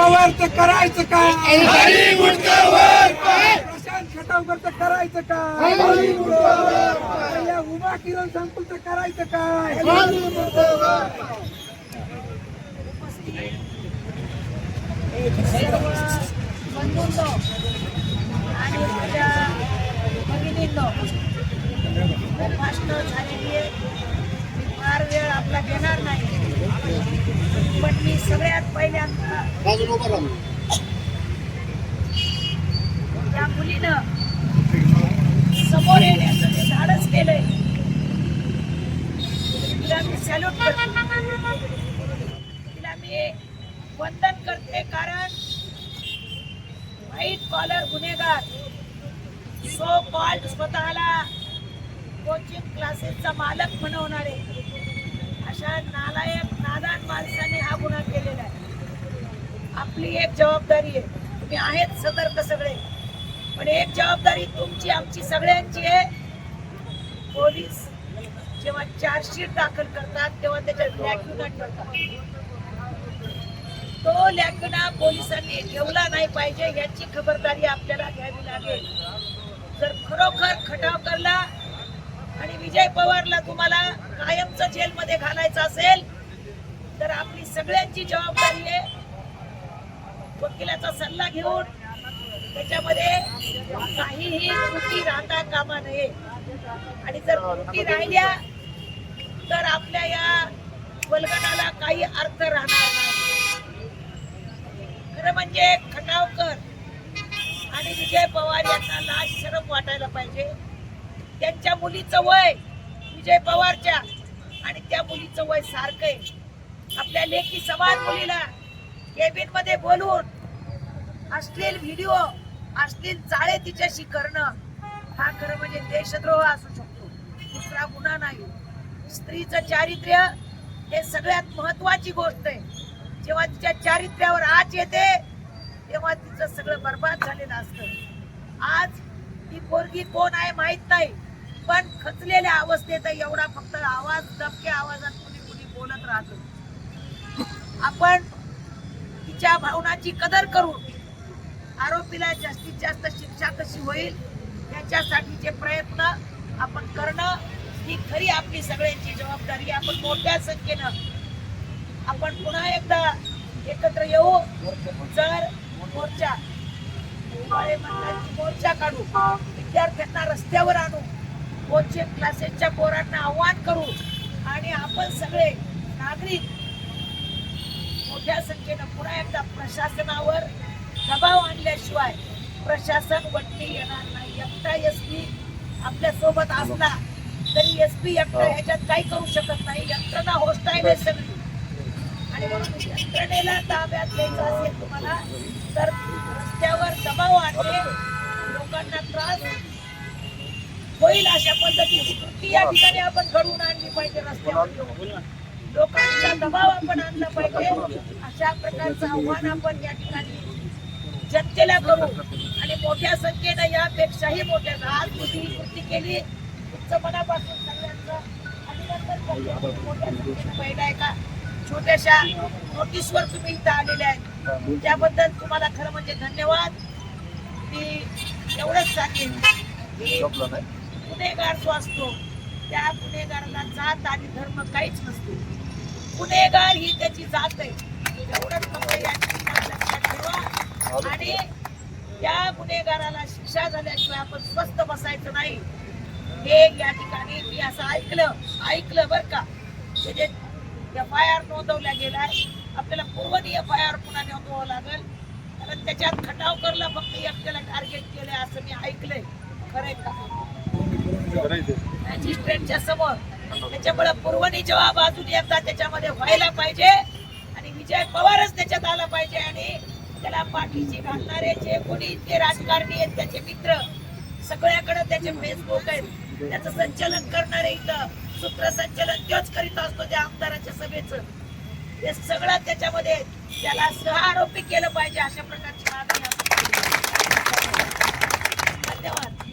पवारचं करायचं काय? प्रशांत खटावकरचं करायचं काय? या उभा किरण संकुलचं करायचं काय आणि झालेली आहे मी फार वेळ आपला घेणार नाही पण मी सगळ्यात पहिल्यांदा या मुलीनं समोर येण्याचं जे धाडस केलंय. तिला मी सॅल्यूट करते. तिला मी वंदन करते कारण व्हाईट कॉलर गुन्हेगार सो कॉल्ड स्वतःला कोचिंग क्लासेसचा मालक बनवणारे अशा नालायक नादान माणसाने हा गुन्हा केलेला आहे. आपली एक जबाबदारी आहे. तुम्ही आहेत सतर्क सगळे. पण एक जबाबदारी तुमची आमची सगळ्यांची आहे. पोलीस जेव्हा चार्जशीट दाखल करतात तेव्हा त्याच्यात लॅक्युना ठेवतात. तो लॅकुना पोलिसांनी ठेवला नाही पाहिजे याची खबरदारी आपल्याला घ्यावी लागेल. जर खरोखर खटाव करला आणि विजय पवारला तुम्हाला कायमचं जेलमध्ये घालायचं असेल तर आपली सगळ्यांची जबाबदारी आहे. वकिलाचा सल्ला घेऊन त्याच्यामध्ये काहीही त्रुटी राहता कामा नये. आणि जर त्रुटी राहिल्या तर आपल्या या वल्गनाला काही अर्थ राहणार नाही. खरं म्हणजे खटावकर आणि विजय पवार यांना लाज शरम वाटायला पाहिजे. त्यांच्या मुलीचं वय विजय पवारच्या आणि त्या मुलीचं वय सारखं आहे. आपल्या लेखी समान मुलीला केबिनमध्ये बोलून अश्लील व्हिडिओ अश्लील चाळे तिच्याशी करणं हा खरं म्हणजे देशद्रोह असू शकतो. दुसरा गुन्हा नाही. स्त्रीचं चारित्र्य हे सगळ्यात महत्वाची गोष्ट आहे. जेव्हा तिच्या चारित्र्यावर आच येते तेव्हा तिचं सगळं बर्बाद झालेलं असतं. आज ती पोरगी कोण आहे माहीत नाही पण खचलेल्या अवस्थेत एवढा फक्त आवाज दबक्या आवाजात कुणी कुणी बोलत राहतो. आपण तिच्या भावनाची कदर करून आरोपीला जास्तीत जास्त शिक्षा कशी होईल याच्यासाठीचे प्रयत्न आपण करणं ही खरी आपली सगळ्यांची जबाबदारी आपण मोठ्या संख्येनं आपण पुन्हा एकदा एकत्र येऊ. जर मोर्चा मोर्चा काढू विद्यार्थ्यांना रस्त्यावर आणू कोचिंग क्लासेसच्या पोरांना आव्हान करू आणि आपण सगळे नागरिक मोठ्या संख्येनं पुन्हा एकदा प्रशासनावर दबाव आणल्याशिवाय प्रशासन वटणी येणार नाही. एकटा एस पी आपल्यासोबत असला तरी एस पी एकटा ह्याच्यात काही करू शकत नाही. यंत्रणा होस्टाईल आहे सगळी. आणि म्हणून यंत्रणेला ताब्यात घ्यायचं असेल तुम्हाला तर रस्त्यावर दबाव आणणे लोकांना त्रास होईल अशा पद्धतीची कृती या ठिकाणी आपण घडवून आणली पाहिजे रस्त्यावर. लोकांचा दबाव आपण आणला पाहिजे. अशा प्रकारचं आव्हान आपण या ठिकाणी जनतेला करू. आणि मोठ्या संख्येनं यापेक्षाही मोठ्या आज तुम्ही कृती केली. तुमचं मनापासून सगळ्यांचं अभिनंदन मोठ्या संख्येनं पहिला एका छोट्याशा नोटीसवर तुम्ही इथं आलेल्या आहेत. त्याबद्दल तुम्हाला खरं म्हणजे धन्यवाद. मी एवढंच सांगेन की गुन्हेगार जो असतो त्या गुन्हेगाराला जात आणि धर्म काहीच नसतो. गुन्हेगार ही त्याची जात आहे. एवढंच फक्त या ठिकाणी लक्षात ठेवा. आणि त्या गुन्हेगाराला शिक्षा झाल्याशिवाय आपण स्वस्थ बसायचं नाही. हे या ठिकाणी मी असं ऐकलं ऐकलं बर का. म्हणजे एफ आय आर नोंदवल्या गेलाय आपल्याला पूर्वनी एफ आय आर पुन्हा नोंदवावं लागेल. कारण त्याच्यात खटावकरला फक्त एकट्याला टार्गेट केलंय असं मी ऐकलंय. खरंय का? मॅजिस्ट्रेटच्या समोर. त्याच्यामुळे पूर्वनी जेव्हा बाजून एकदा त्याच्यामध्ये व्हायला पाहिजे. आणि विजय पवारच त्याच्यात आला पाहिजे. आणि त्याला पाठीशी घालणारे जे कोणी ते राजकारणी आहेत त्याचे मित्र सगळ्याकडे त्याचे फेसबुक आहेत. त्याचं संचालन करणारे इथं सूत्रसंचालन तोच करीत असतो त्या आमदाराच्या सभेचं. हे सगळं त्याच्यामध्ये त्याला सह आरोपी केलं पाहिजे अशा प्रकारची मागणी धन्यवाद.